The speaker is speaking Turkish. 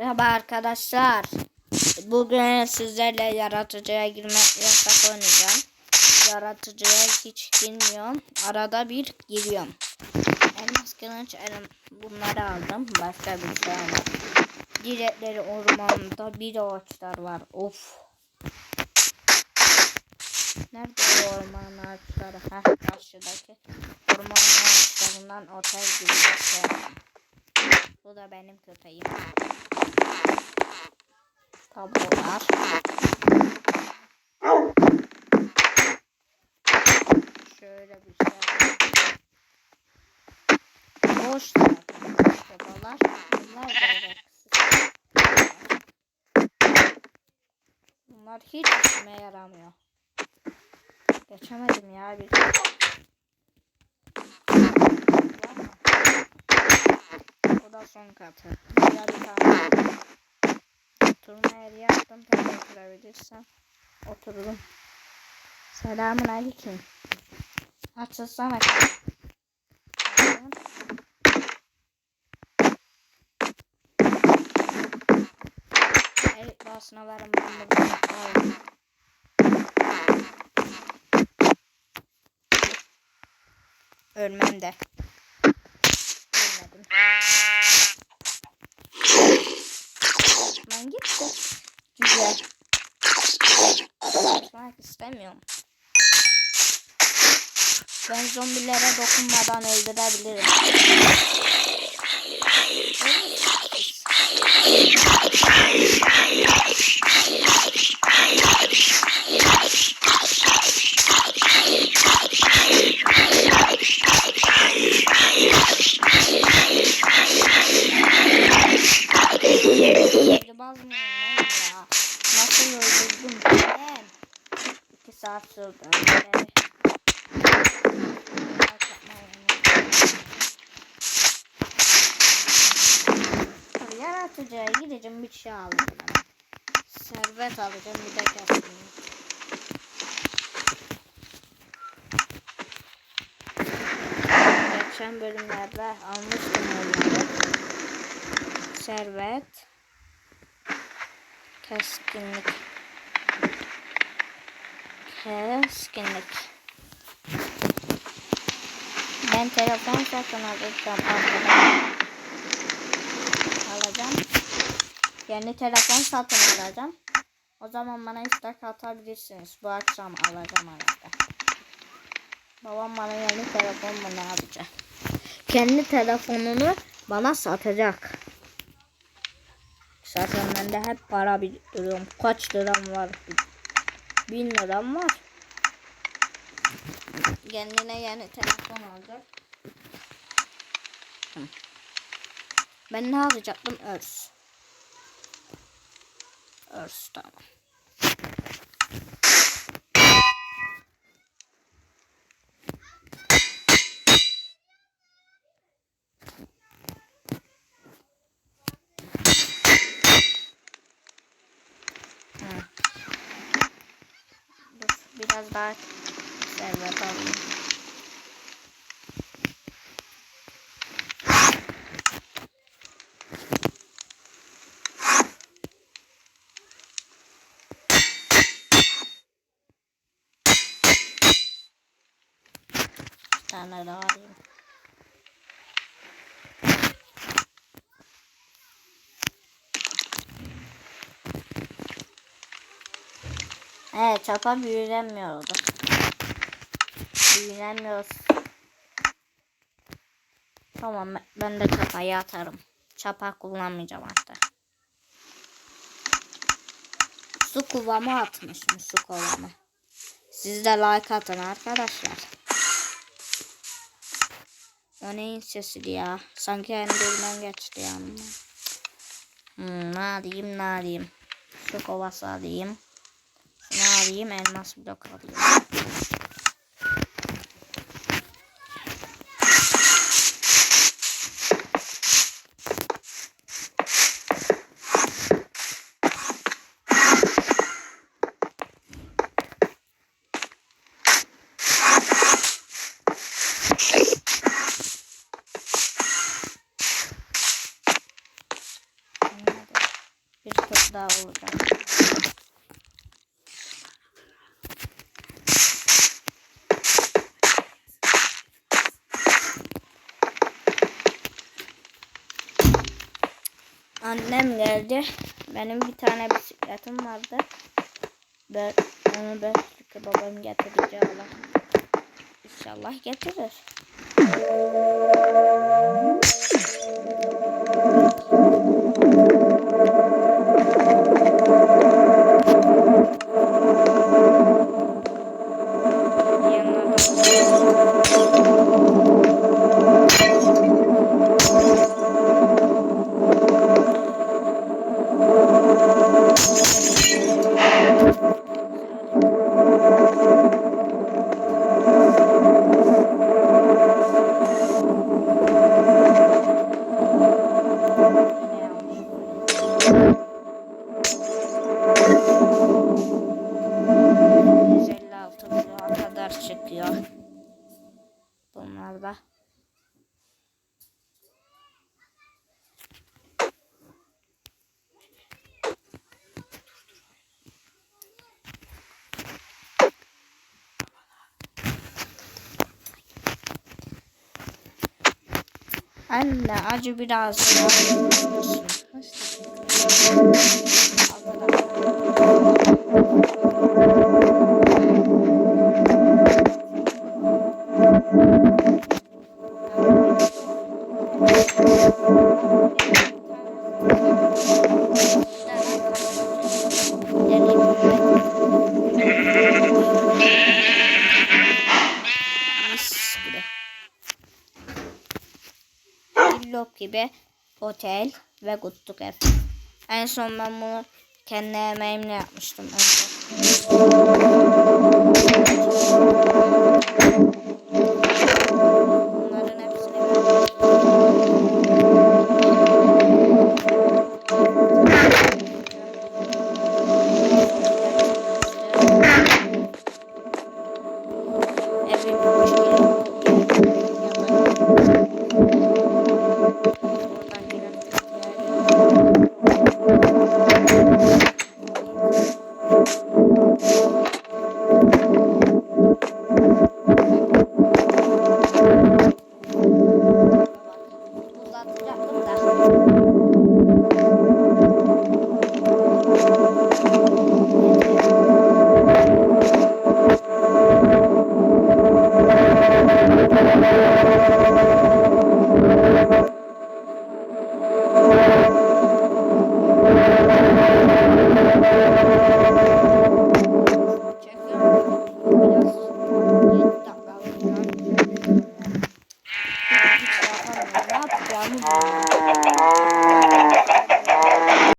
Merhaba arkadaşlar. Bugün sizlerle yaratıcıya girme yasak oynayacağım. Yaratıcıya hiç girmiyorum. Arada bir giriyorum. Elmas kılıç elim bunları aldım. Başka bir şey almadım. Direkleri ormanda bir ağaçlar var. Of. Nerede o orman ağaçları? Heh karşıdaki orman ağaçlarından otel gibi bir şey. Bu da benim köpeğim. Tablolar. Şöyle bir şey. Boş tablolar. Bunlar böyle. Bunlar hiç işime yaramıyor. Geçemedim ya bir. Bu da son katı. Bir tane oturma yeri yaptım. Tabii oturabilirsem otururum. Selamun aleyküm. Açılsana. Evet basına varım ben burada. Aldım. Ölmem de. Ölmedim. Ben gitti. Güzel. Bak istemiyorum. Ben zombilere dokunmadan öldürebilirim. Öldürmez miyim ben ya? Nasıl öldürdüm ben? Etmeyin. Tabii Yaratıcıya gideceğim bir şey alacağım. Servet alacağım bir de kesin. Geçen bölümlerde almıştım onları. Servet. Keskinlik. Keskinlik. Ben telefon satın alacağım. Alacağım. Yeni telefon satın alacağım. O zaman bana istek atabilirsiniz. Bu akşam alacağım arada. Babam bana yeni telefon mu ne yapacak? Kendi telefonunu bana satacak. Zaten bende hep para biriktiriyorum. Kaç liram var? Bin liram var. Kendine yeni telefon alacak. Ben ne alacaktım? Örs. Örs tamam. Biraz daha servet alayım. Bir tane daha alayım. Evet çapa büyülemiyordu. Büyülemiyoruz. Tamam ben- de çapayı atarım. Çapa kullanmayacağım hatta. Su kovamı atmışım su kovamı. Siz de like atın arkadaşlar. O neyin sesi ya? Sanki elimden geçti yanıma. Hmm, ne alayım ne alayım. Su kovası alayım. Ne alayım? Elmas blok alayım. Anladım. Bir tur daha olacak. Annem geldi. Benim bir tane bisikletim vardı. Ben onu belki babam getireceğim. İnşallah getirir. Anne acı biraz daha otel ve kutluk ev. En son ben bunu kendi emeğimle yapmıştım. Önce.